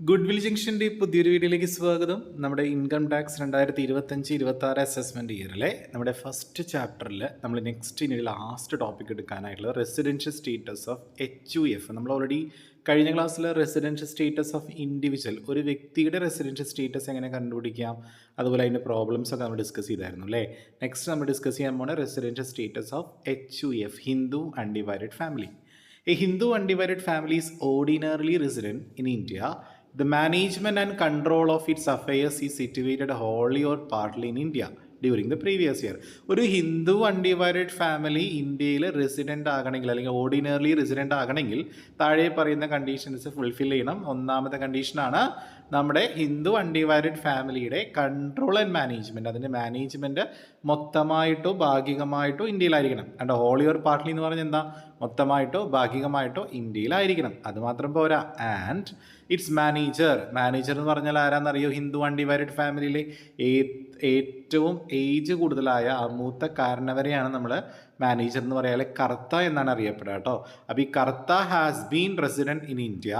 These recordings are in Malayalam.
ഗുഡ് വിൽ ജംഗ്ഷന്റെ പുതിയൊരു വീഡിയോയിലേക്ക് സ്വാഗതം. നമ്മുടെ ഇൻകം ടാക്സ് രണ്ടായിരത്തി ഇരുപത്തഞ്ച് ഇരുപത്തി ആറ് അസസ്മെന്റ് ഇയറിലെ നമ്മുടെ ഫസ്റ്റ് ചാപ്റ്ററിൽ നമ്മൾ നെക്സ്റ്റ് ഇനി last topic എടുക്കാനായിട്ടുള്ള residential status of H U F നമ്മൾ ഓൾറെഡി കഴിഞ്ഞ ക്ലാസ്സിൽ റെസിഡൻഷ്യൽ സ്റ്റേറ്റസ് ഓഫ് ഇൻഡിവിജ്വൽ ഒരു വ്യക്തിയുടെ റെസിഡൻഷ്യൽ സ്റ്റേറ്റസ് എങ്ങനെ കണ്ടുപിടിക്കാം? അതുപോലെ അതിന്റെ പ്രോബ്ലംസ് ഒക്കെ നമ്മൾ ഡിസ്കസ് ചെയ്തായിരുന്നു അല്ലേ? നെക്സ്റ്റ് നമ്മൾ ഡിസ്കസ് ചെയ്യാൻ പോകുന്ന residential status of H U F Hindu undivided family a Hindu undivided family is ordinarily resident in India. The management and control of its affairs is situated wholly or partly in India during the previous year ഒരു ഹിന്ദു അൺഡിവൈഡഡ് ഫാമിലി ഇന്ത്യയിൽ റെസിഡന്റ് ആകണമെങ്കിൽ അല്ലെങ്കിൽ ഓർഡിനറിലി റെസിഡന്റ് ആകണമെങ്കിൽ താഴെ പറയുന്ന കണ്ടീഷൻസ് ഫുൾഫിൽ ചെയ്യണം. ഒന്നാമത്തെ കണ്ടീഷനാണ് നമ്മുടെ ഹിന്ദു അൺഡിവൈഡഡ് ഫാമിലിയുടെ കൺട്രോൾ ആൻഡ് മാനേജ്മെന്റ് അതിന്റെ മാനേജ്മെന്റ് മൊത്തമായിട്ടോ ഭാഗികമായിട്ടോ ഇന്ത്യയിലായിരിക്കണം. അണ്ട് ഹോളി ഓർ പാർട്ട്ലി എന്ന് പറഞ്ഞാൽ എന്താ? മൊത്തമായിട്ടോ ഭാഗികമായിട്ടോ ഇന്ത്യയിലായിരിക്കണം. അതുമാത്രം പോരാ. ആൻഡ് ഇറ്റ്സ് മാനേജർ മാനേജർ എന്ന് പറഞ്ഞാൽ ആരാന്നറിയോ? ഹിന്ദു അൺഡിവൈഡഡ് ഫാമിലിയിലെ ഏറ്റവും ഏജ് കൂടുതലായ ആ കാരണവരെയാണ് നമ്മൾ മാനേജർ എന്ന് പറയാൻ കർത്ത എന്നാണ് അറിയപ്പെടുക കേട്ടോ. അപ്പോൾ ഈ karta has been resident in India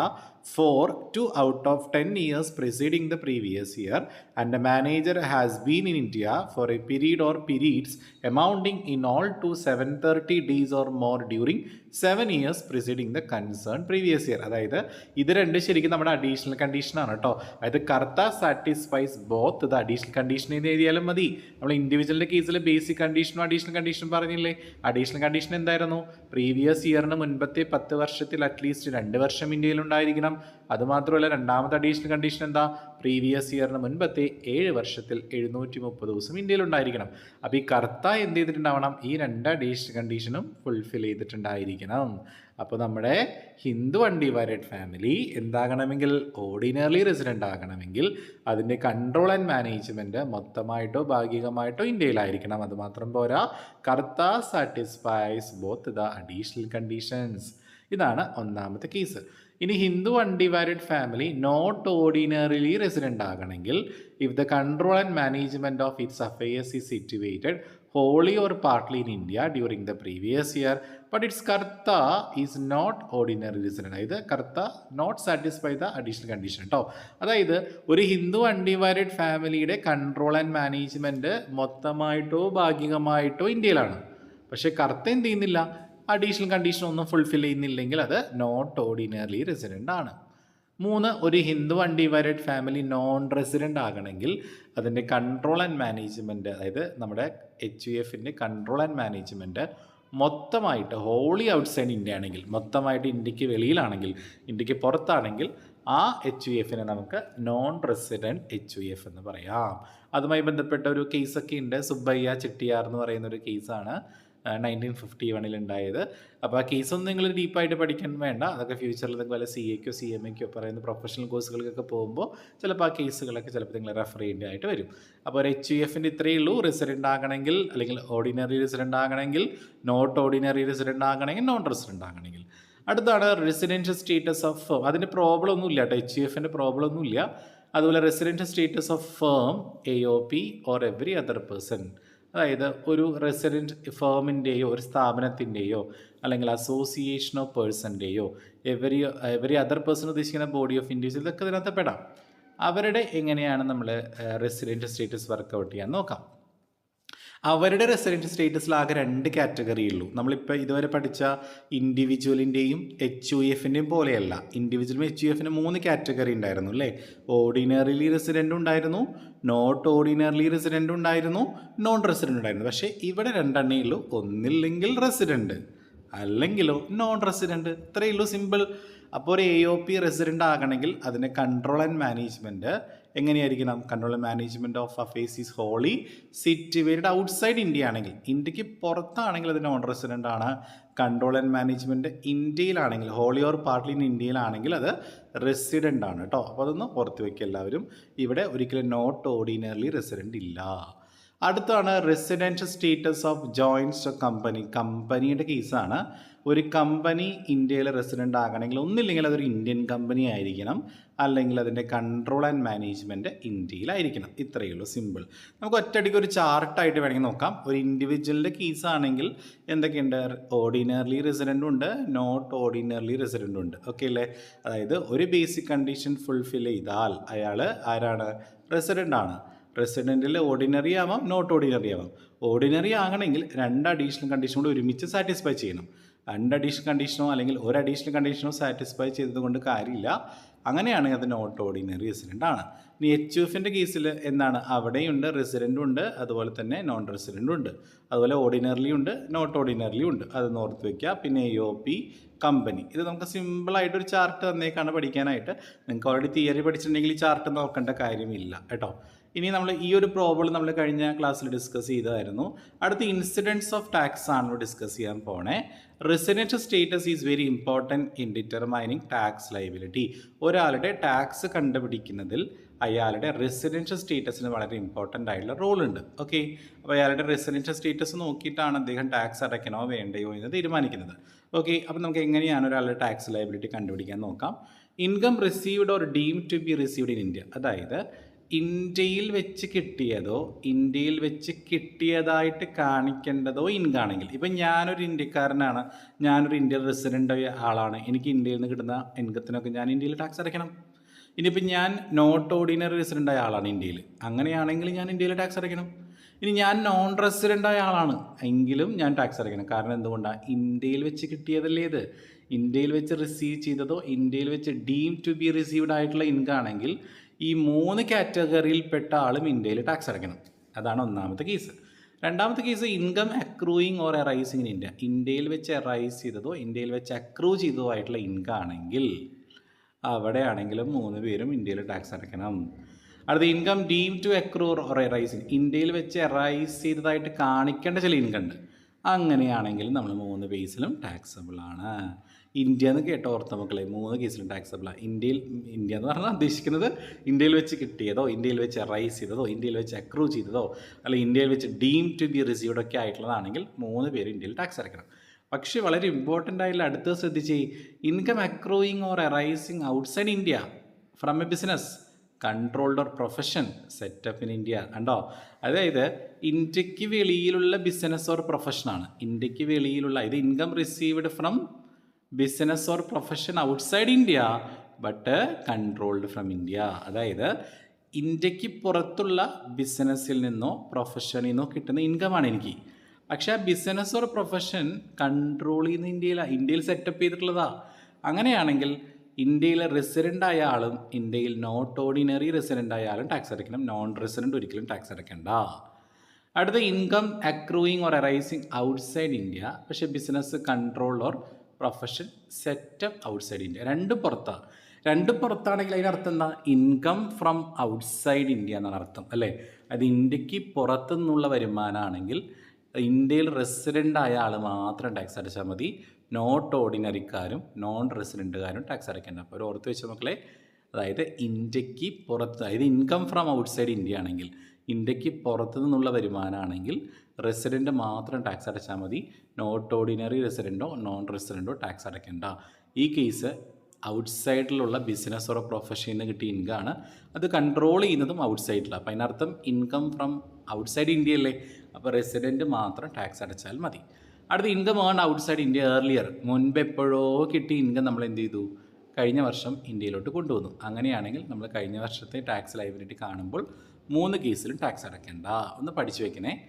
for two out of ten years preceding the previous year and the manager has been in India for a period or periods amounting in all to seven thirty days or more during seven years preceding the concern previous year അതായത് ഇത് രണ്ട് ശരിക്കും നമ്മുടെ അഡീഷണൽ കണ്ടീഷനാണ് കേട്ടോ അതായത് karta satisfies both the additional condition എന്ന് എഴുതിയാലും മതി. നമ്മൾ ഇൻഡിവിജ്വലിന്റെ കേസിൽ ബേസിക് കണ്ടീഷനും അഡീഷണൽ കണ്ടീഷനും പറഞ്ഞില്ലേ? അഡീഷണൽ കണ്ടീഷൻ എന്തായിരുന്നു? പ്രീവിയസ് ഇയറിന് മുൻപത്തെ പത്ത് വർഷത്തിൽ അറ്റ്ലീസ്റ്റ് രണ്ട് വർഷം ഇന്ത്യയിൽ ഉണ്ടായിരിക്കണം. അതുമാത്രമല്ല രണ്ടാമത്തെ അഡീഷണൽ കണ്ടീഷൻ എന്താ? പ്രീവിയസ് ഇയറിന് മുൻപത്തെ ഏഴ് വർഷത്തിൽ എഴുന്നൂറ്റി മുപ്പത് ദിവസം ഇന്ത്യയിൽ ഉണ്ടായിരിക്കണം. അപ്പോൾ ഈ കർത്ത എന്ത് ചെയ്തിട്ടുണ്ടാവണം? ഈ രണ്ട് അഡീഷണൽ കണ്ടീഷനും ഫുൾഫിൽ ചെയ്തിട്ടുണ്ടായിരിക്കണം. അപ്പോൾ നമ്മുടെ ഹിന്ദു വണ്ടി അൺഡിവൈഡഡ് ഫാമിലി എന്താകണമെങ്കിൽ? ഓർഡിനറി റെസിഡന്റ് ആകണമെങ്കിൽ അതിന്റെ കൺട്രോൾ ആൻഡ് മാനേജ്മെന്റ് മൊത്തമായിട്ടോ ഭാഗികമായിട്ടോ ഇന്ത്യയിലായിരിക്കണം. അതുമാത്രം പോരാ. Karta satisfies both the additional conditions ഇതാണ് ഒന്നാമത്തെ കേസ് ഇനി Hindu undivided family not ordinarily resident ആകണമെങ്കിൽ if the control and management of its affairs is situated wholly or partly in India during the previous year but its karta is not ordinary resident അതായത് karta not satisfy the additional condition കേട്ടോ അതായത് ഒരു ഹിന്ദു അൺഡിവൈഡഡ് ഫാമിലിയുടെ കൺട്രോൾ ആൻഡ് മാനേജ്മെന്റ് മൊത്തമായിട്ടോ ഭാഗികമായിട്ടോ ഇന്ത്യയിലാണ്. പക്ഷേ കർത്ത എന്ത് ചെയ്യുന്നില്ല? അഡീഷണൽ കണ്ടീഷൻ ഒന്നും ഫുൾഫിൽ ചെയ്യുന്നില്ലെങ്കിൽ അത് നോട്ട് ഓർഡിനറി റെസിഡന്റ് ആണ്. മൂന്ന് ഒരു Hindu undivided family non resident ആകണമെങ്കിൽ അതിന്റെ കൺട്രോൾ ആൻഡ് മാനേജ്മെന്റ് അതായത് നമ്മുടെ എച്ച് യു എഫിന്റെ കൺട്രോൾ ആൻഡ് മാനേജ്മെന്റ് മൊത്തമായിട്ട് ഹോളി ഔട്ട്സൈഡ് ഇന്ത്യ ആണെങ്കിൽ മൊത്തമായിട്ട് ഇന്ത്യയ്ക്ക് വെളിയിലാണെങ്കിൽ ഇന്ത്യയ്ക്ക് പുറത്താണെങ്കിൽ ആ എച്ച് യു എഫിനെ നമുക്ക് non resident H U F എന്ന് പറയാം. അതുമായി ബന്ധപ്പെട്ട ഒരു കേസൊക്കെ ഉണ്ട്. സുബ്ബയ്യ ചെട്ടിയാർ എന്ന് പറയുന്ന ഒരു കേസാണ് നയന്റീൻ ഫിഫ്റ്റി വണ്ണിൽ ഉണ്ടായത് അപ്പോൾ ആ കേസൊന്നും നിങ്ങൾ ഡീപ്പായിട്ട് പഠിക്കാൻ വേണ്ട. അതൊക്കെ ഫ്യൂച്ചറിൽ നിങ്ങൾ വല്ല സി എക്കോ സി എം എക്കോ പറയുന്ന പ്രൊഫഷണൽ കോഴ്സുകൾക്കൊക്കെ പോകുമ്പോൾ ചിലപ്പോൾ ആ കേസുകളൊക്കെ ചിലപ്പോൾ നിങ്ങൾ റെഫർ ചെയ്യേണ്ടതായിട്ട് വരും. അപ്പോൾ ഒരു എച്ച് യു എഫിന്റെ ഇത്രയേ ഉള്ളൂ. റെസിഡന്റ് ആകണമെങ്കിൽ അല്ലെങ്കിൽ ഓർഡിനറി റെസിഡന്റ് ആകണമെങ്കിൽ നോട്ട് ഓർഡിനറി റെസിഡന്റ് ആകണമെങ്കിൽ നോൺ റെസിഡന്റ് ആകണമെങ്കിൽ. അടുത്താണ് റെസിഡൻഷ്യൽ സ്റ്റേറ്റസ് ഓഫ് ഫേം അതിന്റെ പ്രോബ്ലം ഒന്നും ഇല്ല കേട്ടോ. എച്ച് യു എഫിന്റെ പ്രോബ്ലം ഒന്നുമില്ല അതുപോലെ residential status of firm A O P or every other person അതായത് ഒരു റെസിഡന്റ് ഫേമിന്റെയോ ഒരു സ്ഥാപനത്തിന്റെയോ അല്ലെങ്കിൽ അസോസിയേഷൻ ഓഫ് പേഴ്സന്റെയോ എവരി എവരി അതർ പേഴ്സൺ ഉദ്ദേശിക്കുന്ന ബോഡി ഓഫ് ഇൻഡിവിജ്വൽ ഇതൊക്കെ ഇതിനകത്ത് പെടാം. അവരുടെ എങ്ങനെയാണ് നമ്മൾ റെസിഡന്റ് സ്റ്റേറ്റസ് വർക്കൗട്ട് ചെയ്യാൻ നോക്കാം. അവരുടെ റെസിഡൻഷ്യൽ സ്റ്റേറ്റസിൽ ആകെ രണ്ട് കാറ്റഗറി ഉള്ളൂ. നമ്മളിപ്പോൾ ഇതുവരെ പഠിച്ച ഇൻഡിവിജ്വലിന്റെയും എച്ച് യു എഫിന്റെയും പോലെയല്ല. ഇൻഡിവിജ്വലും എച്ച് യു എഫിന് മൂന്ന് കാറ്റഗറി ഉണ്ടായിരുന്നു അല്ലേ? ഓർഡിനറിലി റെസിഡന്റ് ഉണ്ടായിരുന്നു നോട്ട് ഓർഡിനറിലി റെസിഡന്റ് ഉണ്ടായിരുന്നു നോൺ റെസിഡന്റ് ഉണ്ടായിരുന്നു. പക്ഷേ ഇവിടെ രണ്ടെണ്ണേ ഉള്ളൂ. ഒന്നില്ലെങ്കിൽ റെസിഡന്റ് അല്ലെങ്കിലോ നോൺ റെസിഡന്റ് ഇത്രയേ ഉള്ളൂ സിമ്പിൾ അപ്പോൾ ഒരു എ ഒ പി റെസിഡന്റ് ആകണമെങ്കിൽ അതിന്റെ കൺട്രോൾ ആൻഡ് മാനേജ്മെന്റ് എങ്ങനെയായിരിക്കണം control management of affairs is wholly situated outside India ആണെങ്കിൽ ഇന്ത്യയ്ക്ക് പുറത്താണെങ്കിൽ അതിന്റെ ഓൺ റെസിഡന്റ് ആണ്. കൺട്രോൾ ആൻഡ് മാനേജ്മെന്റ് ഇന്ത്യയിലാണെങ്കിൽ ഹോളി ഓർ പാർട്ട്ലി ഇൻ ഇന്ത്യയിലാണെങ്കിൽ അത് റെസിഡന്റ് ആണ് കേട്ടോ. അപ്പോൾ അതൊന്ന് ഓർത്ത് വയ്ക്കുക എല്ലാവരും. ഇവിടെ ഒരിക്കലും നോട്ട് ഓർഡിനറിലി റെസിഡന്റ് ഇല്ല. അടുത്താണ് residential status of joins company കമ്പനിയുടെ കേസാണ് ഒരു കമ്പനി ഇന്ത്യയിലെ റെസിഡന്റ് ആകണമെങ്കിൽ ഒന്നില്ലെങ്കിൽ അതൊരു ഇന്ത്യൻ കമ്പനി ആയിരിക്കണം. അല്ലെങ്കിൽ അതിന്റെ കൺട്രോൾ ആൻഡ് മാനേജ്മെന്റ് ഇന്ത്യയിലായിരിക്കണം ഇത്രയേ ഉള്ളൂ സിമ്പിൾ നമുക്ക് ഒറ്റയടിക്ക് ഒരു ചാർട്ടായിട്ട് വേണമെങ്കിൽ നോക്കാം. ഒരു ഇൻഡിവിജ്വലിന്റെ കേസാണെങ്കിൽ എന്തൊക്കെയുണ്ട്? ഓർഡിനറിലി റെസിഡന്റ് ഉണ്ട്. നോട്ട് ഓർഡിനറിലി റെസിഡന്റ് ഉണ്ട്. ഓക്കെ അല്ലേ? അതായത് ഒരു ബേസിക് കണ്ടീഷൻ ഫുൾഫിൽ ചെയ്താൽ അയാൾ ആരാണ്? റെസിഡന്റ് ആണ്. റെസിഡന്റിൽ ഓർഡിനറി ആവാം നോട്ട് ഓർഡിനറി ആവാം. ഓർഡിനറി ആകണമെങ്കിൽ രണ്ട് അഡീഷണൽ കണ്ടീഷൻ കൂടി ഒരുമിച്ച് സാറ്റിസ്ഫൈ ചെയ്യണം. രണ്ട് അഡീഷണൽ കണ്ടീഷനോ അല്ലെങ്കിൽ ഒരു അഡീഷണൽ കണ്ടീഷനോ സാറ്റിസ്ഫൈ ചെയ്തതുകൊണ്ട് കാര്യമില്ല. അങ്ങനെയാണെങ്കിൽ അത് നോട്ട് ഓർഡിനറി റെസിഡന്റ് ആണ്. ഇനി എച്ച് എഫിന്റെ കേസിൽ എന്താണ്? അവിടെയുണ്ട് റെസിഡന്റും ഉണ്ട് അതുപോലെ തന്നെ നോൺ റെസിഡന്റും ഉണ്ട്. അതുപോലെ ഓർഡിനറിലി ഉണ്ട് നോട്ട് ഓർഡിനറിലി ഉണ്ട്. അത് ഓർത്ത് വയ്ക്കുക പിന്നെ എ ഒ പി കമ്പനി ഇത് നമുക്ക് സിമ്പിളായിട്ട് ഒരു ചാർട്ട് തന്നേക്കാണ് പഠിക്കാനായിട്ട്. നിങ്ങൾക്ക് ഓൾറെഡി തിയറി പഠിച്ചിട്ടുണ്ടെങ്കിൽ ഈ ചാർട്ട് നോക്കേണ്ട കാര്യമില്ല കേട്ടോ. ഇനി നമ്മൾ ഈ ഒരു പ്രോബ്ലം നമ്മൾ കഴിഞ്ഞ ക്ലാസ്സിൽ ഡിസ്കസ് ചെയ്തതായിരുന്നു. അടുത്ത ഇൻസിഡൻസ് ഓഫ് ടാക്സ് ആണ് ഡിസ്കസ് ചെയ്യാൻ പോണേ. Residential status is very important in determining tax liability ഒരാളുടെ ടാക്സ് കണ്ടുപിടിക്കുന്നതിൽ അയാളുടെ റെസിഡൻഷ്യൽ സ്റ്റേറ്റസിന് വളരെ ഇമ്പോർട്ടന്റ് ആയിട്ടുള്ള റോൾ ഉണ്ട്. ഓക്കെ അപ്പോൾ അയാളുടെ റെസിഡൻഷ്യൽ സ്റ്റേറ്റസ് നോക്കിയിട്ടാണ് അദ്ദേഹം ടാക്സ് അടയ്ക്കണോ വേണ്ടയോ എന്ന് തീരുമാനിക്കുന്നത്. ഓക്കെ അപ്പോൾ നമുക്ക് എങ്ങനെയാണ് ഒരാളുടെ ടാക്സ് ലൈബിലിറ്റി കണ്ടുപിടിക്കാൻ നോക്കാം. Income received or deem to be received in India അതായത് ഇന്ത്യയിൽ വെച്ച് കിട്ടിയതോ ഇന്ത്യയിൽ വെച്ച് കിട്ടിയതായിട്ട് കാണിക്കേണ്ടതോ ഇൻകാണെങ്കിൽ. ഇപ്പം ഞാനൊരു ഇന്ത്യക്കാരനാണ് ഞാനൊരു ഇന്ത്യൻ റെസിഡന്റ് ആളാണ്. എനിക്ക് ഇന്ത്യയിൽ നിന്ന് കിട്ടുന്ന ഇൻകത്തിനൊക്കെ ഞാൻ ഇന്ത്യയിൽ ടാക്സ് അടയ്ക്കണം. ഇനിയിപ്പോൾ ഞാൻ നോട്ട് ഓർഡിനറി റെസിഡന്റ് ആയ ആളാണ് ഇന്ത്യയിൽ. അങ്ങനെയാണെങ്കിൽ ഞാൻ ഇന്ത്യയിൽ ടാക്സ് അടയ്ക്കണം. ഇനി ഞാൻ നോൺ റെസിഡന്റ് ആയ ആളാണ്. എങ്കിലും ഞാൻ ടാക്സ് അടയ്ക്കണം. കാരണം എന്തുകൊണ്ടാണ് ഇന്ത്യയിൽ വെച്ച് കിട്ടിയതല്ലേ ഇത്. ഇന്ത്യയിൽ വെച്ച് റിസീവ് ചെയ്തതോ ഇന്ത്യയിൽ വെച്ച് ഡീം ടു ബി റിസീവ്ഡ് ആയിട്ടുള്ള ഇൻകം ആണെങ്കിൽ ഈ മൂന്ന് കാറ്റഗറിയിൽപ്പെട്ട ആളും ഇന്ത്യയിൽ ടാക്സ് അടയ്ക്കണം അതാണ് ഒന്നാമത്തെ കേസ്. രണ്ടാമത്തെ case income accruing or arising in India. ഇന്ത്യയിൽ വെച്ച് എറൈസ് ചെയ്തതോ ഇന്ത്യയിൽ വെച്ച് അക്രൂ ചെയ്തതോ ആയിട്ടുള്ള ഇൻകം ആണെങ്കിൽ അവിടെയാണെങ്കിലും മൂന്ന് പേരും ഇന്ത്യയിൽ ടാക്സ് അടയ്ക്കണം അടുത്ത income deem to accrue or arising. ഇന്ത്യയിൽ വെച്ച് എറൈസ് ചെയ്തതായിട്ട് കാണിക്കേണ്ട ചില ഇൻകം ഉണ്ട് അങ്ങനെയാണെങ്കിലും നമ്മൾ മൂന്ന് ബേസിലും ടാക്സബിൾ ആണ് ഇന്ത്യ എന്ന് കേട്ടോ ഓർത്ത മക്കളെ. മൂന്ന് കേസിലും ടാക്സബിൾ ആണ് ഇന്ത്യയിൽ ഇന്ത്യ എന്ന് പറഞ്ഞാൽ ഉദ്ദേശിക്കുന്നത് ഇന്ത്യയിൽ വെച്ച് കിട്ടിയതോ ഇന്ത്യയിൽ വെച്ച് റൈസ് ചെയ്തതോ ഇന്ത്യയിൽ വെച്ച് അക്രൂ ചെയ്തതോ അല്ലെങ്കിൽ ഇന്ത്യയിൽ വെച്ച് ഡീം ടു ബി റിസീവ്ഡ് ഒക്കെ ആയിട്ടുള്ളതാണെങ്കിൽ മൂന്ന് പേര് ഇന്ത്യയിൽ ടാക്സ് അടയ്ക്കണം. പക്ഷേ വളരെ ഇമ്പോർട്ടന്റ് ആയിട്ടുള്ള അടുത്ത് ശ്രദ്ധിച്ച് income accruing or arising outside India from a business controlled or profession setup in India കണ്ടോ? അതായത് ഇന്ത്യയ്ക്ക് വെളിയിലുള്ള ബിസിനസ് ഓർ പ്രൊഫഷനാണ് ഇന്ത്യയ്ക്ക് വെളിയിലുള്ള ഇത് income received from business or profession outside India but controlled from India അതായത് ഇന്ത്യയ്ക്ക് പുറത്തുള്ള ബിസിനസ്സിൽ നിന്നോ പ്രൊഫഷനിൽ നിന്നോ കിട്ടുന്ന ഇൻകമാണ് എനിക്ക്. പക്ഷേ ആ ബിസിനസ് ഓർ പ്രൊഫഷൻ കൺട്രോൾ ചെയ്യുന്ന ഇന്ത്യയിലാണ് ഇന്ത്യയിൽ സെറ്റപ്പ് ചെയ്തിട്ടുള്ളതാ. അങ്ങനെയാണെങ്കിൽ ഇന്ത്യയിലെ റെസിഡന്റ് ആയ ആളും ഇന്ത്യയിൽ നോട്ട് ഓർഡിനറി റെസിഡന്റ് ആയ ആളും ടാക്സ് അടയ്ക്കണം. നോൺ റെസിഡന്റ് ഒരിക്കലും ടാക്സ് അടയ്ക്കണ്ട. അടുത്ത income accruing or arising outside India പക്ഷേ business control or profession setup outside India രണ്ടും പുറത്താണ് രണ്ടും പുറത്താണെങ്കിൽ അതിനർത്ഥം എന്താ? ഇൻകം ഫ്രം ഔട്ട്സൈഡ് ഇന്ത്യ എന്നാണ് അർത്ഥം അല്ലേ? അത് ഇന്ത്യയ്ക്ക് പുറത്തു നിന്നുള്ള വരുമാനമാണെങ്കിൽ ഇന്ത്യയിൽ റെസിഡന്റ് ആയ ആൾ മാത്രം ടാക്സ് അടച്ചാൽ മതി. നോട്ട് ഓർഡിനറിക്കാരും നോൺ റെസിഡന്റുകാരും ടാക്സ് അടയ്ക്കേണ്ട അപ്പോൾ ഒരു ഓർത്ത് വെച്ച മക്കളെ. അതായത് ഇന്ത്യയ്ക്ക് പുറത്ത് അതായത് ഇൻകം ഫ്രം ഔട്ട്സൈഡ് ഇന്ത്യ ആണെങ്കിൽ ഇന്ത്യയ്ക്ക് പുറത്തു നിന്നുള്ള വരുമാനമാണെങ്കിൽ റെസിഡന്റ് മാത്രം ടാക്സ് അടച്ചാൽ മതി. നോട്ട് ഓർഡിനറി റെസിഡന്റോ നോൺ റെസിഡന്റോ ടാക്സ് അടയ്ക്കേണ്ട. ഈ കേസ് ഔട്ട്സൈഡിലുള്ള ബിസിനസ് ഓർ പ്രൊഫഷനിൽ നിന്ന് കിട്ടിയ ഇൻകം ആണ്. അത് കൺട്രോൾ ചെയ്യുന്നതും ഔട്ട്സൈഡിലാണ് അപ്പം അതിനർത്ഥം ഇൻകം ഫ്രം ഔട്ട്സൈഡ് ഇന്ത്യ അല്ലേ? അപ്പോൾ റെസിഡന്റ് മാത്രം ടാക്സ് അടച്ചാൽ മതി. അടുത്ത income earn outside India earlier മുൻപ് എപ്പോഴോ കിട്ടിയ ഇൻകം നമ്മൾ എന്ത് ചെയ്തു? കഴിഞ്ഞ വർഷം ഇന്ത്യയിലോട്ട് കൊണ്ടുവന്നു. അങ്ങനെയാണെങ്കിൽ നമ്മൾ കഴിഞ്ഞ വർഷത്തെ ടാക്സ് ലൈബിലിറ്റി കാണുമ്പോൾ മൂന്ന് കേസിലും ടാക്സ് അടയ്ക്കേണ്ട. ഒന്ന് പഠിച്ചു വെക്കണേ.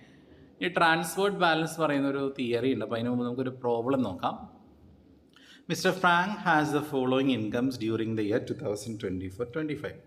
ഈ ട്രാൻസ്പോർട്ട് ബാലൻസ് പറയുന്ന ഒരു തിയറി ഉണ്ട്. അപ്പോൾ അതിന് മുമ്പ് നമുക്കൊരു പ്രോബ്ലം നോക്കാം. Mister Frank has the following incomes during the year two thousand twenty four twenty five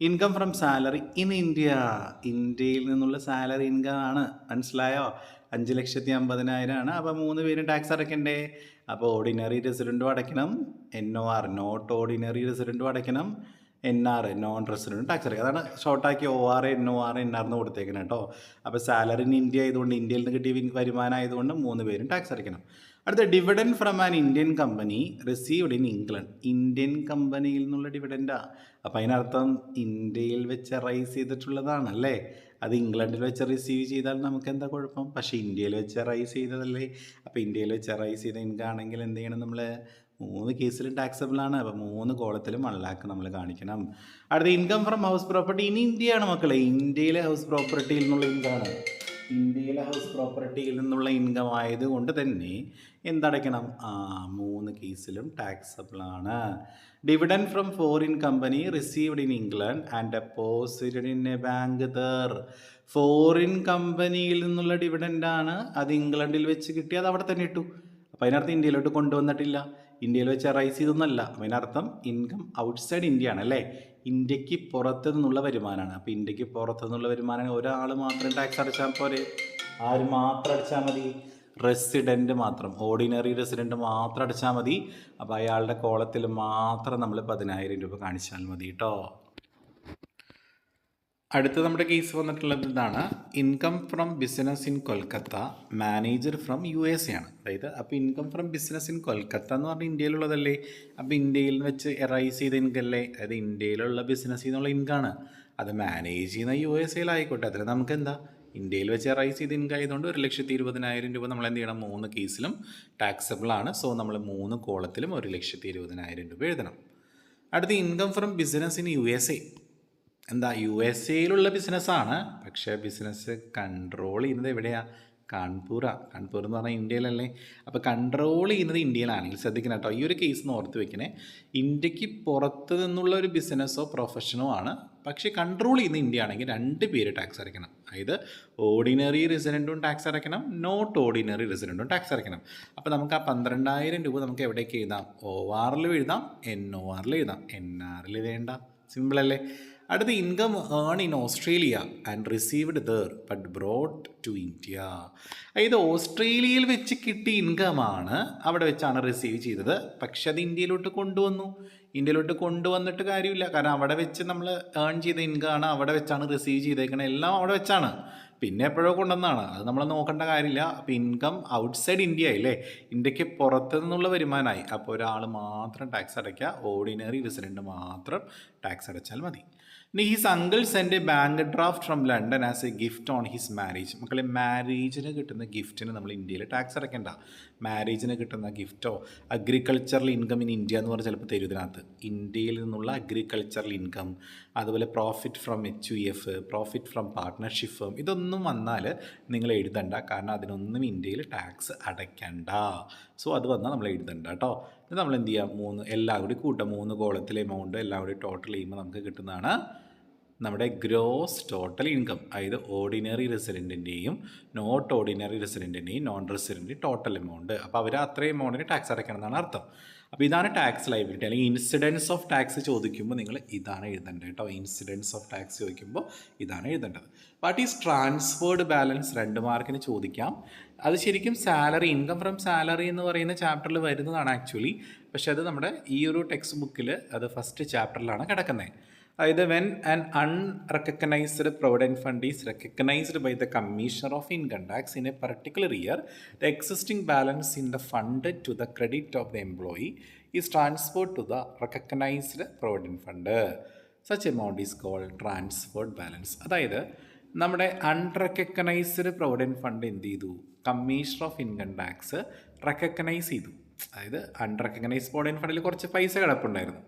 income from salary in India. ഇന്ത്യയിൽ നിന്നുള്ള സാലറി ഇൻകം ആണ്. മനസ്സിലായോ? അഞ്ച് ലക്ഷത്തി അമ്പതിനായിരമാണ് അപ്പോൾ മൂന്ന് പേരും ടാക്സ് അടയ്ക്കണ്ടേ? അപ്പോൾ ഓർഡിനറി റെസിഡന്റും അടയ്ക്കണം. N O R not ordinary റെസിഡന്റും അടയ്ക്കണം. N R non resident tax അടയ്ക്കുക അതാണ് ഷോർട്ടാക്കി O R N O R N R എന്ന് കൊടുത്തേക്കണം കേട്ടോ അപ്പോൾ സാലറി ഇൻ ഇന്ത്യ ആയതുകൊണ്ട് ഇന്ത്യയിൽ നിന്ന് കിട്ടിയ വരുമാനം ആയതുകൊണ്ട് മൂന്ന് പേരും ടാക്സ് അടയ്ക്കണം. അടുത്ത dividend from an Indian company received in England Indian കമ്പനിയിൽ നിന്നുള്ള ഡിവിഡന്റാ അപ്പോൾ അതിനർത്ഥം ഇന്ത്യയിൽ വെച്ച് റൈസ് ചെയ്തിട്ടുള്ളതാണ് അല്ലേ? അത് ഇംഗ്ലണ്ടിൽ വെച്ച് റിസീവ് ചെയ്താൽ നമുക്ക് എന്താ കുഴപ്പം? പക്ഷേ ഇന്ത്യയിൽ വെച്ച് റൈസ് ചെയ്തതല്ലേ? അപ്പോൾ ഇന്ത്യയിൽ വെച്ച് റൈസ് ചെയ്ത ഇൻകം ആണെങ്കിൽ എന്ത് ചെയ്യണം നമ്മൾ മൂന്ന് കേസിലും ടാക്സബിൾ ആണ്. അപ്പോൾ മൂന്ന് കോളത്തിലും വൺ ലാക്ക് നമ്മൾ കാണിക്കണം. അടുത്ത ഇൻകം ഫ്രം ഹൗസ് പ്രോപ്പർട്ടി ഇനി ഇന്ത്യയാണ് മക്കളെ. ഇന്ത്യയിലെ ഹൗസ് പ്രോപ്പർട്ടിയിൽ നിന്നുള്ള ഇൻകമാണ് ഇന്ത്യയിലെ ഹൗസ് പ്രോപ്പർട്ടിയിൽ നിന്നുള്ള ഇൻകം ആയതുകൊണ്ട് തന്നെ എന്തടയ്ക്കണം? ആ മൂന്ന് കേസിലും ടാക്സബിൾ ആണ്. Dividend from foreign company received in England and deposited in a bank there foreign കമ്പനിയിൽ നിന്നുള്ള ഡിവിഡന്റാണ് അത് ഇംഗ്ലണ്ടിൽ വെച്ച് കിട്ടി. അത് അവിടെ തന്നെ ഇട്ടു. അപ്പോൾ അതിനർത്ഥം ഇന്ത്യയിലോട്ട് കൊണ്ടുവന്നിട്ടില്ല. ഇന്ത്യയിൽ വെച്ച് റൈസ് ചെയ്തൊന്നല്ല. അതിനർത്ഥം ഇൻകം ഔട്ട്സൈഡ് ഇന്ത്യ ആണ് അല്ലേ? ഇന്ത്യയ്ക്ക് പുറത്ത് നിന്നുള്ള വരുമാനമാണ് അപ്പോൾ ഇന്ത്യയ്ക്ക് പുറത്ത് നിന്നുള്ള വരുമാനം ഒരാൾ മാത്രം ടാക്സ് അടച്ചാൽ പോരെ? ആര് മാത്രം അടച്ചാൽ മതി? റെസിഡന്റ് മാത്രം. ഓർഡിനറി റെസിഡന്റ് മാത്രം അടച്ചാൽ മതി. അപ്പോൾ അയാളുടെ കോളത്തിൽ മാത്രം നമ്മൾ പതിനായിരം രൂപ കാണിച്ചാൽ മതി കേട്ടോ അടുത്ത നമ്മുടെ കേസ് വന്നിട്ടുള്ളത് ഇതാണ്. Income from business in Kolkata manager from U S A ആണ്. അതായത് അപ്പോൾ income from business in Kolkata എന്ന് പറഞ്ഞാൽ ഇന്ത്യയിലുള്ളതല്ലേ? അപ്പോൾ ഇന്ത്യയിൽ വെച്ച് എറൈസ് ചെയ്ത ഇൻകം അല്ലേ? അതായത് ഇന്ത്യയിലുള്ള ബിസിനസ്സിൽ നിന്നുള്ള ഇൻകാണ് അത് മാനേജ് ചെയ്യുന്ന യു എസ് എയിലായിക്കോട്ടെ അതിൽ നമുക്ക് എന്താ? ഇന്ത്യയിൽ വെച്ച് എറൈസ് ചെയ്ത് ഇൻകം ആയതുകൊണ്ട് ഒരു ലക്ഷത്തി ഇരുപതിനായിരം രൂപ നമ്മൾ എന്ത് ചെയ്യണം? മൂന്ന് കേസിലും ടാക്സബിൾ ആണ്. സോ നമ്മൾ മൂന്ന് കോളത്തിലും ഒരു ലക്ഷത്തി ഇരുപതിനായിരം രൂപ എഴുതണം. അടുത്ത income from business in U S A എന്താ യു എസ് എയിലുള്ള ബിസിനസ്സാണ് പക്ഷേ ബിസിനസ് കൺട്രോൾ ചെയ്യുന്നത് എവിടെയാണ് കാൺപൂറാണ് കാൺപൂർ എന്ന് പറഞ്ഞാൽ ഇന്ത്യയിലല്ലേ? അപ്പോൾ കൺട്രോൾ ചെയ്യുന്നത് ഇന്ത്യയിലാണെങ്കിൽ ശ്രദ്ധിക്കണം കേട്ടോ. ഈ ഒരു കേസ് എന്ന് ഓർത്ത് വെക്കണേ. ഇന്ത്യയ്ക്ക് പുറത്ത് നിന്നുള്ള ഒരു ബിസിനസ്സോ പ്രൊഫഷനോ ആണ്. പക്ഷേ കൺട്രോൾ ചെയ്യുന്ന ഇന്ത്യ ആണെങ്കിൽ രണ്ട് പേര് ടാക്സ് അടയ്ക്കണം. അതായത് ഓർഡിനറി റെസിഡന്റും ടാക്സ് അടയ്ക്കണം. നോട്ട് ഓർഡിനറി റെസിഡന്റും ടാക്സ് അടയ്ക്കണം. അപ്പോൾ നമുക്ക് ആ പന്ത്രണ്ടായിരം രൂപ നമുക്ക് എവിടേക്ക് എഴുതാം? ഒ ആറിലും എഴുതാം. എൻ ഒ ആറിൽ എഴുതാം. എൻ ആറിൽ വേണ്ട. സിമ്പിൾ അല്ലേ? അടുത്ത income earn in Australia and received there but brought to India ഇത് ഓസ്ട്രേലിയയിൽ വെച്ച് കിട്ടിയ ഇൻകമാണ് അവിടെ വെച്ചാണ് റിസീവ് ചെയ്തത്. പക്ഷെ അത് ഇന്ത്യയിലോട്ട് കൊണ്ടുവന്നു. ഇന്ത്യയിലോട്ട് കൊണ്ടുവന്നിട്ട് കാര്യമില്ല. കാരണം അവിടെ വെച്ച് നമ്മൾ ഏൺ ചെയ്ത ഇൻകമാണ് അവിടെ വെച്ചാണ് റിസീവ് ചെയ്തേക്കുന്നത് എല്ലാം അവിടെ വെച്ചാണ്. പിന്നെ എപ്പോഴോ കൊണ്ടുവന്നാണ് അത് നമ്മൾ നോക്കേണ്ട കാര്യമില്ല. അപ്പോൾ ഇൻകം ഔട്ട്സൈഡ് ഇന്ത്യ ആയില്ലേ? ഇന്ത്യയ്ക്ക് പുറത്തു നിന്നുള്ള വരുമാനമായി അപ്പോൾ ഒരാൾ മാത്രം ടാക്സ് അടയ്ക്കുക. ഓർഡിനറി റെസിഡന്റ് മാത്രം ടാക്സ് അടച്ചാൽ മതി. ഇനി his uncle send a bank draft from London as a gift on his marriage മക്കളെ മാരേജിന് കിട്ടുന്ന ഗിഫ്റ്റിന് നമ്മൾ ഇന്ത്യയിൽ ടാക്സ് അടയ്ക്കേണ്ട. മാരേജിന് കിട്ടുന്ന ഗിഫ്റ്റോ അഗ്രികൾച്ചറൽ ഇൻകം ഇൻ ഇന്ത്യ എന്ന് പറഞ്ഞാൽ ചിലപ്പോൾ തരും ഇതിനകത്ത്. ഇന്ത്യയിൽ നിന്നുള്ള അഗ്രികൾച്ചറൽ ഇൻകം അതുപോലെ profit from H U F profit from partnership firm ഇതൊന്നും വന്നാൽ നിങ്ങൾ എഴുതണ്ട. കാരണം അതിനൊന്നും ഇന്ത്യയിൽ ടാക്സ് അടയ്ക്കണ്ട. സോ അത് വന്നാൽ നമ്മൾ എഴുതണ്ട കേട്ടോ നമ്മൾ എന്ത് ചെയ്യാം? മൂന്ന് എല്ലാം കൂടി കൂട്ടാം. മൂന്ന് കോളത്തിലെ എമൗണ്ട് എല്ലാം കൂടി ടോട്ടൽ ചെയ്യുമ്പോൾ നമുക്ക് കിട്ടുന്നതാണ് നമ്മുടെ ഗ്രോസ് ടോട്ടൽ ഇൻകം അതായത് ഓർഡിനറി റെസിഡന്റിന്റെയും നോട്ട് ഓർഡിനറി റെസിഡന്റിന്റെയും നോൺ റെസിഡന്റ് ടോട്ടൽ എമൗണ്ട് അപ്പോൾ അവർ അത്രയും എമൗണ്ടിന് ടാക്സ് അടയ്ക്കണം എന്നാണ് അർത്ഥം. അപ്പോൾ ഇതാണ് ടാക്സ് ലൈബിലിറ്റി അല്ലെങ്കിൽ ഇൻസിഡൻസ് ഓഫ് ടാക്സ് ചോദിക്കുമ്പോൾ നിങ്ങൾ ഇതാണ് എഴുതേണ്ടത് കേട്ടോ ഇൻസിഡൻസ് ഓഫ് ടാക്സ് ചോദിക്കുമ്പോൾ ഇതാണ് എഴുതേണ്ടത്. വാട്ട് ഈസ് ട്രാൻസ്ഫേർഡ് ബാലൻസ് രണ്ട് മാർക്കിന് ചോദിക്കാം. അത് ശരിക്കും സാലറി ഇൻകം ഫ്രം സാലറി എന്ന് പറയുന്ന ചാപ്റ്ററിൽ വരുന്നതാണ് ആക്ച്വലി പക്ഷേ അത് നമ്മുടെ ഈ ഒരു ടെക്സ്റ്റ് ബുക്കിൽ അത് ഫസ്റ്റ് ചാപ്റ്ററിലാണ് കിടക്കുന്നത് അതായത് when an unrecognised provident fund is recognised by the commissioner of income tax in a particular year the existing balance in the fund to the credit of the employee is transferred to the recognised provident fund such amount is called transferred balance അതായത് നമ്മുടെ അൺറെക്കഗ്നൈസ്ഡ് പ്രൊവിഡന്റ് ഫണ്ട് എന്ത് ചെയ്തു? Commissioner of income tax recognise ചെയ്തു. അതായത് അൺറെക്കഗ്നൈസ് പ്രൊവിഡന്റ് ഫണ്ടിൽ കുറച്ച് പൈസ കിടപ്പുണ്ടായിരുന്നു.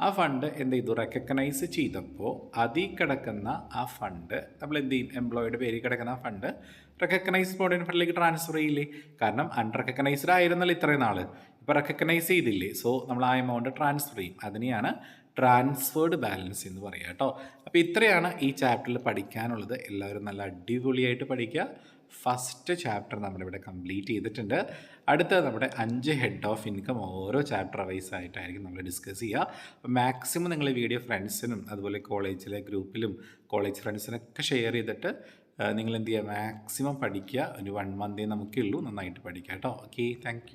ആ ഫണ്ട് എന്ത് ചെയ്തു? റെക്കഗ്നൈസ് ചെയ്തപ്പോൾ അതിൽ കിടക്കുന്ന ആ ഫണ്ട് നമ്മൾ എന്ത് ചെയ്യും? എംപ്ലോയിയുടെ പേരിൽ കിടക്കുന്ന ആ ഫണ്ട് റെക്കഗ്നൈസ് പ്രൊവിഡന്റ് ഫണ്ടിലേക്ക് ട്രാൻസ്ഫർ ചെയ്യില്ലേ? കാരണം അൺറെക്കഗ്നൈസ്ഡ് ആയിരുന്നല്ലോ ഇത്രയും നാൾ ഇപ്പോൾ റെക്കഗ്നൈസ് ചെയ്തില്ലേ? സോ നമ്മൾ ആ എമൗണ്ട് ട്രാൻസ്ഫർ ചെയ്യും. അതിനെയാണ് ട്രാൻസ്ഫേർഡ് ബാലൻസ് എന്ന് പറയുക കേട്ടോ. അപ്പോൾ ഇത്രയാണ് ഈ ചാപ്റ്ററിൽ പഠിക്കാനുള്ളത്. എല്ലാവരും നല്ല അടിപൊളിയായിട്ട് പഠിക്കുക. ഫസ്റ്റ് ചാപ്റ്റർ നമ്മളിവിടെ കംപ്ലീറ്റ് ചെയ്തിട്ടുണ്ട്. അടുത്തത് നമ്മുടെ അഞ്ച് ഹെഡ് ഓഫ് ഇൻകം ഓരോ ചാപ്റ്റർ വൈസ് ആയിട്ടായിരിക്കും നമ്മൾ ഡിസ്കസ് ചെയ്യുക. അപ്പോൾ മാക്സിമം നിങ്ങൾ ഈ വീഡിയോ ഫ്രണ്ട്സിനും അതുപോലെ കോളേജിലെ ഗ്രൂപ്പിലും കോളേജ് ഫ്രണ്ട്സിനൊക്കെ ഷെയർ ചെയ്തിട്ട് നിങ്ങൾ എന്ത് ചെയ്യുക? മാക്സിമം പഠിക്കുക. ഒരു വൺ മന്തേ നമുക്കുള്ളൂ. നന്നായിട്ട് പഠിക്കുക കേട്ടോ. Okay thank